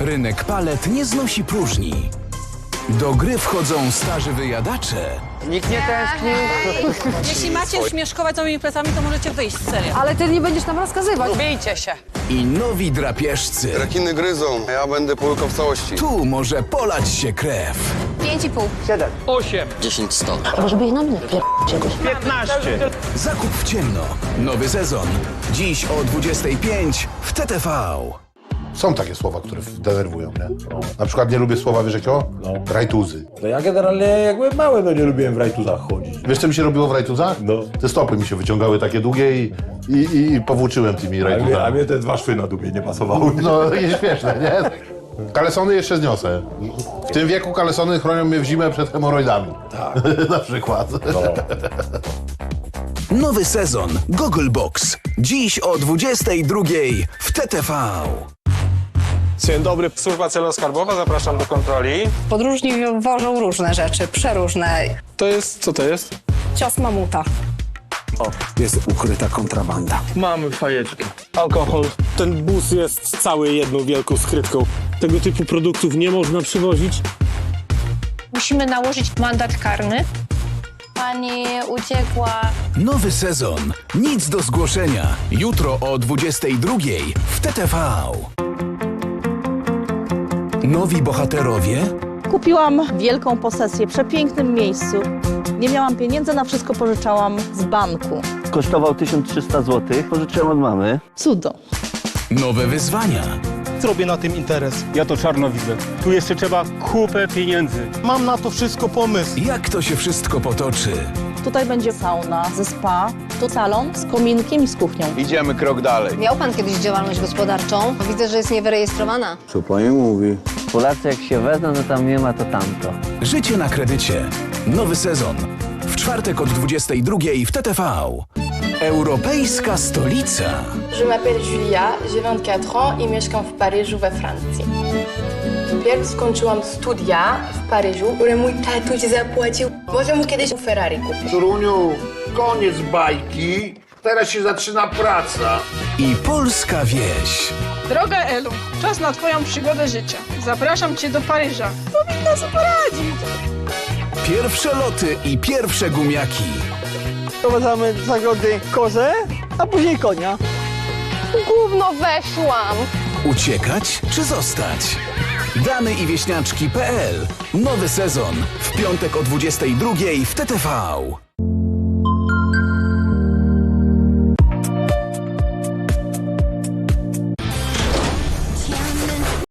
Rynek palet nie znosi próżni. Do gry wchodzą starzy wyjadacze Nikt nie tęskni. Jeśli macie śmieszkować nowymi plecami, to możecie wyjść z serio. Ale ty nie będziesz nam rozkazywać. Bijcie się. i nowi drapieżcy. Rekiny gryzą, a ja będę płukał w całości. Tu może polać się krew. 5,5. 10 100. Żeby ich na mnie pier... czegoś. Zakup w ciemno. Nowy sezon. Dziś o 25 w TTV. Są takie słowa, które denerwują, nie? Na przykład nie lubię słowa, wiesz jakiego? No. Rajtuzy. No ja generalnie jak byłem mały, no nie lubiłem w rajtuzach chodzić. Wiesz, co mi się robiło w rajtuzach? No. Te stopy mi się wyciągały takie długie i, i, i, i powłóczyłem tymi A mnie, a mnie te dwa szwy na dupie nie pasowały. No, nie śmieszne, nie? Kalesony jeszcze zniosę. W tym wieku kalesony chronią mnie w zimę przed hemoroidami. Tak. Na przykład. No. Nowy sezon Google Box. Dziś o 22 w TTV. Dzień dobry, służba celno-skarbowa, zapraszam do kontroli. Podróżni wożą różne rzeczy, przeróżne. To jest, co to jest? Cios mamuta. Jest ukryta kontrabanda. Mamy fajeczkę. Alkohol. Ten bus jest cały jedną wielką skrytką. Tego typu produktów nie można przywozić. Musimy nałożyć mandat karny. Pani uciekła. Nowy sezon. Nic do zgłoszenia. Jutro o 22 w TTV. Nowi bohaterowie Kupiłam wielką posesję w przepięknym miejscu. Nie miałam pieniędzy, na wszystko pożyczałam z banku. Kosztował 1300 zł. Pożyczyłem od mamy. Cudo. Nowe wyzwania. Zrobię na tym interes. Ja to czarno widzę. Tu jeszcze trzeba kupę pieniędzy. Mam na to wszystko pomysł. Jak to się wszystko potoczy? Tutaj będzie sauna ze spa, tu salon z kominkiem i z kuchnią. Idziemy krok dalej. Miał pan kiedyś działalność gospodarczą? Widzę, że jest niewyrejestrowana. Co pani mówi? Polacy jak się wezmą, to tam nie ma to tamto. Życie na kredycie. Nowy sezon. W czwartek od 22 w TTV. Europejska stolica. Je m'appelle Julia, j'ai 24 ans i mieszkam w Paryżu we Francji. Pierw skończyłam studia w Paryżu, które mój tatuś zapłacił. Może mu kiedyś Ferrari kupić. Turuniu, koniec bajki. Teraz się zaczyna praca. I polska wieś. Droga Elu, czas na twoją przygodę życia. Zapraszam cię do Paryża. Powinna sobie poradzić. Pierwsze loty i pierwsze gumiaki. Prowadzamy z zagrody kozę, a później konia. Gówno weszłam. Uciekać czy zostać? Damy i wieśniaczki.pl. Nowy sezon. W piątek o 22 w TTV.